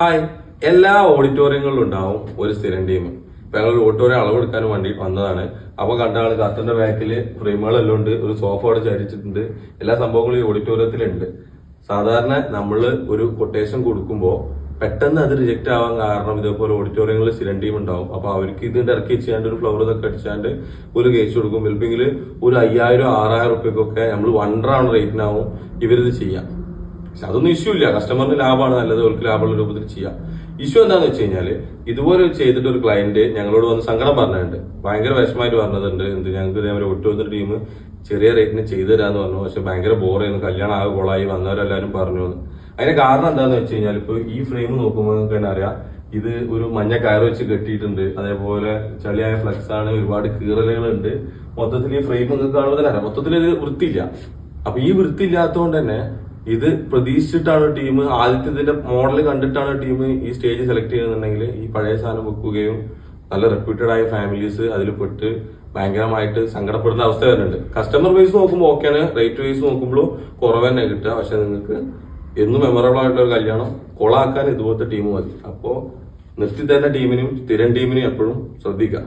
Hi എല്ലാ ഓഡിറ്റോറിയങ്ങളിലും ഉണ്ടാവും ഒരു സ്ഥിരം ടീം ഇപ്പൊ ഞങ്ങൾ ഓഡിറ്റോറിയം ഓഡിറ്റോറിയം അളവെടുക്കാൻ വേണ്ടി വന്നതാണ്. അപ്പൊ കണ്ടാണ് കത്തന്റെ ബാക്കിൽ ഫ്രെയിമുകളെല്ലാം ഉണ്ട്. ഒരു സോഫ അവിടെ ചരിച്ചിട്ടുണ്ട്. എല്ലാ സംഭവങ്ങളും ഈ ഓഡിറ്റോറിയത്തിലുണ്ട് സാധാരണ നമ്മൾ ഒരു കൊട്ടേഷൻ കൊടുക്കുമ്പോൾ പെട്ടെന്ന് അത് റിജക്റ്റ് ആവാൻ കാരണം ഇതേപോലെ ഓഡിറ്റോറിയങ്ങളിൽ സ്ഥിരം ടീം ഉണ്ടാവും. അപ്പോൾ അവർക്ക് ഇതിന്റെ ഇറക്കി ചെയ്യാണ്ട് ഒരു ഫ്ലവർ ഇതൊക്കെ അടിച്ചാണ്ട് ഒരു കേസ് കൊടുക്കും. ചിലപ്പോൾ ഒരു അയ്യായിരം ആറായിരം റുപ്യക്കൊക്കെ നമ്മൾ വൺ റൗണ്ട് റേറ്റിനാവും ഇവരിത് ചെയ്യാം. പക്ഷെ അതൊന്നും ഇഷ്യൂ ഇല്ല. കസ്റ്റമറിന് ലാഭമാണ് നല്ലത്. അവർക്ക് ലാഭമുള്ള രൂപത്തിൽ ചെയ്യാം. ഇഷ്യൂ എന്താന്ന് വെച്ച് കഴിഞ്ഞാൽ ഇതുപോലെ ചെയ്തിട്ട് ഒരു ക്ലയന്റ് ഞങ്ങളോട് വന്ന് സങ്കടം പറഞ്ഞിട്ടുണ്ട്. ഭയങ്കര വിഷമമായിട്ട് പറഞ്ഞതുണ്ട് എന്ത് ഞങ്ങൾക്ക് ഇതേപോലെ ഒട്ടുവന്ന ടീം ചെറിയ റേറ്റിന് ചെയ്തു തരാന്ന് പറഞ്ഞു. പക്ഷെ ഭയങ്കര ബോറായിരുന്നു കല്യാണം ആകെ കൊളായി വന്നവരെല്ലാവരും പറഞ്ഞു. അതിന്റെ കാരണം എന്താന്ന് വെച്ച് കഴിഞ്ഞാൽ ഇപ്പൊ ഈ ഫ്രെയിം നോക്കുമ്പോൾ നിങ്ങൾക്ക് തന്നെ അറിയാം. ഇത് ഒരു മഞ്ഞ കയറ് വെച്ച് കെട്ടിയിട്ടുണ്ട്. അതേപോലെ ചളിയായ ഫ്ലക്സ് ആണ്. ഒരുപാട് കീറലുകളുണ്ട്. മൊത്തത്തിൽ ഈ ഫ്രെയിം നിങ്ങൾക്ക് കാണുമ്പോൾ തന്നെ മൊത്തത്തിൽ ഇത് വൃത്തിയില്ല. അപ്പൊ ഈ വൃത്തി ഇല്ലാത്തതുകൊണ്ട് തന്നെ ഇത് പ്രതീക്ഷിച്ചിട്ടാണ് ടീം ആദ്യത്തെ മോഡൽ കണ്ടിട്ടാണ് ടീം ഈ സ്റ്റേജ് സെലക്ട് ചെയ്യുന്നുണ്ടെങ്കിൽ ഈ പഴയ സാധനം വെക്കുകയും നല്ല റെപ്യൂട്ടഡ് ആയ ഫാമിലീസ് അതിൽ പെട്ട് ഭയങ്കരമായിട്ട് സങ്കടപ്പെടുന്ന അവസ്ഥ വരുന്നുണ്ട്. കസ്റ്റമർ വൈസ് നോക്കുമ്പോൾ ഓക്കെയാണ് റേറ്റ് വൈസ് നോക്കുമ്പോഴും കുറവ് തന്നെ കിട്ടുക. പക്ഷെ നിങ്ങൾക്ക് എന്നും മെമ്മറബിൾ ആയിട്ടുള്ള ഒരു കല്യാണം കൊളാക്കാൻ ഇതുപോലത്തെ ടീം മതി. അപ്പോൾ നിർത്തി തരുന്ന ടീമിനും സ്ഥിരം ടീമിനും എപ്പോഴും ശ്രദ്ധിക്കാം